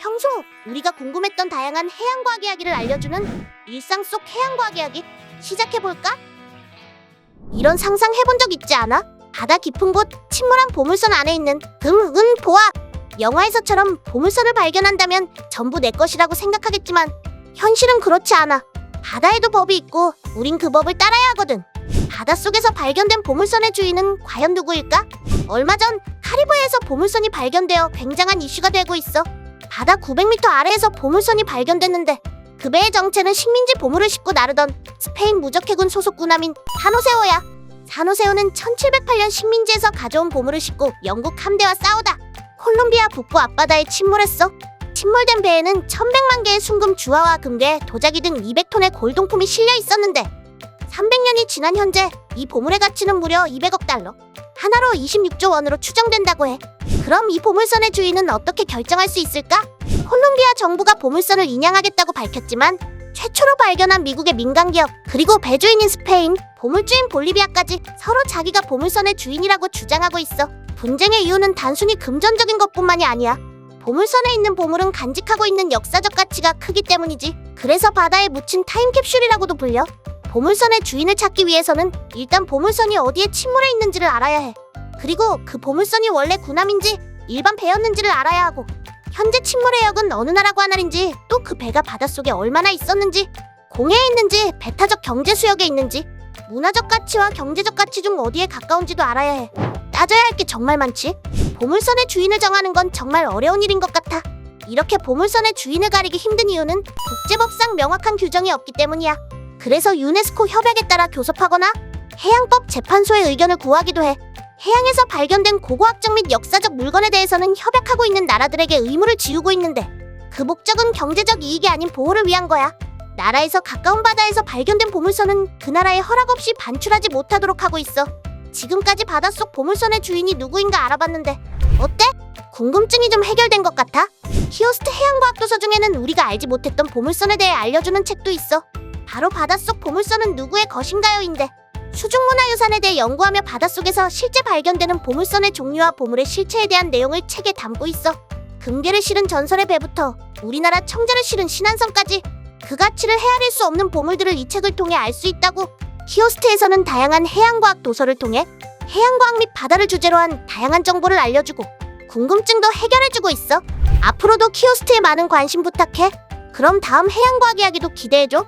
평소 우리가 궁금했던 다양한 해양과학 이야기를 알려주는 일상 속 해양과학 이야기 시작해볼까? 이런 상상 해본 적 있지 않아? 바다 깊은 곳 침몰한 보물선 안에 있는 금, 은, 보아 영화에서처럼 보물선을 발견한다면 전부 내 것이라고 생각하겠지만 현실은 그렇지 않아 바다에도 법이 있고 우린 그 법을 따라야 하거든 바닷속에서 발견된 보물선의 주인은 과연 누구일까? 얼마 전 카리브해에서 보물선이 발견되어 굉장한 이슈가 되고 있어 바다 900m 아래에서 보물선이 발견됐는데 그 배의 정체는 식민지 보물을 싣고 나르던 스페인 무적해군 소속 군함인 사노세오야. 사노세오는 1708년 식민지에서 가져온 보물을 싣고 영국 함대와 싸우다 콜롬비아 북부 앞바다에 침몰했어. 침몰된 배에는 1100만 개의 순금 주화와 금괴, 도자기 등 200톤의 골동품이 실려 있었는데 300년이 지난 현재 이 보물의 가치는 무려 200억 달러. 하나로 26조 원으로 추정된다고 해. 그럼 이 보물선의 주인은 어떻게 결정할 수 있을까? 콜롬비아 정부가 보물선을 인양하겠다고 밝혔지만 최초로 발견한 미국의 민간 기업 그리고 배주인인 스페인, 보물주인 볼리비아까지 서로 자기가 보물선의 주인이라고 주장하고 있어. 분쟁의 이유는 단순히 금전적인 것뿐만이 아니야. 보물선에 있는 보물은 간직하고 있는 역사적 가치가 크기 때문이지. 그래서 바다에 묻힌 타임캡슐이라고도 불려. 보물선의 주인을 찾기 위해서는 일단 보물선이 어디에 침몰해 있는지를 알아야 해. 그리고 그 보물선이 원래 군함인지 일반 배였는지를 알아야 하고 현재 침몰 해역은 어느 나라 관할인지 또 그 배가 바닷속에 얼마나 있었는지 공해에 있는지 배타적 경제 수역에 있는지 문화적 가치와 경제적 가치 중 어디에 가까운지도 알아야 해. 따져야 할 게 정말 많지. 보물선의 주인을 정하는 건 정말 어려운 일인 것 같아. 이렇게 보물선의 주인을 가리기 힘든 이유는 국제법상 명확한 규정이 없기 때문이야. 그래서 유네스코 협약에 따라 교섭하거나 해양법 재판소의 의견을 구하기도 해. 해양에서 발견된 고고학적 및 역사적 물건에 대해서는 협약하고 있는 나라들에게 의무를 지우고 있는데 그 목적은 경제적 이익이 아닌 보호를 위한 거야. 나라에서 가까운 바다에서 발견된 보물선은 그 나라의 허락 없이 반출하지 못하도록 하고 있어. 지금까지 바닷속 보물선의 주인이 누구인가 알아봤는데 어때? 궁금증이 좀 해결된 것 같아? 히오스트 해양과학 도서 중에는 우리가 알지 못했던 보물선에 대해 알려주는 책도 있어. 바로 바닷속 보물선은 누구의 것인가요인데 수중문화유산에 대해 연구하며 바닷속에서 실제 발견되는 보물선의 종류와 보물의 실체에 대한 내용을 책에 담고 있어. 금괴를 실은 전설의 배부터 우리나라 청자를 실은 신안성까지 그 가치를 헤아릴 수 없는 보물들을 이 책을 통해 알 수 있다고. 키오스트에서는 다양한 해양과학 도서를 통해 해양과학 및 바다를 주제로 한 다양한 정보를 알려주고 궁금증도 해결해주고 있어. 앞으로도 키오스트에 많은 관심 부탁해. 그럼 다음 해양과학 이야기도 기대해줘.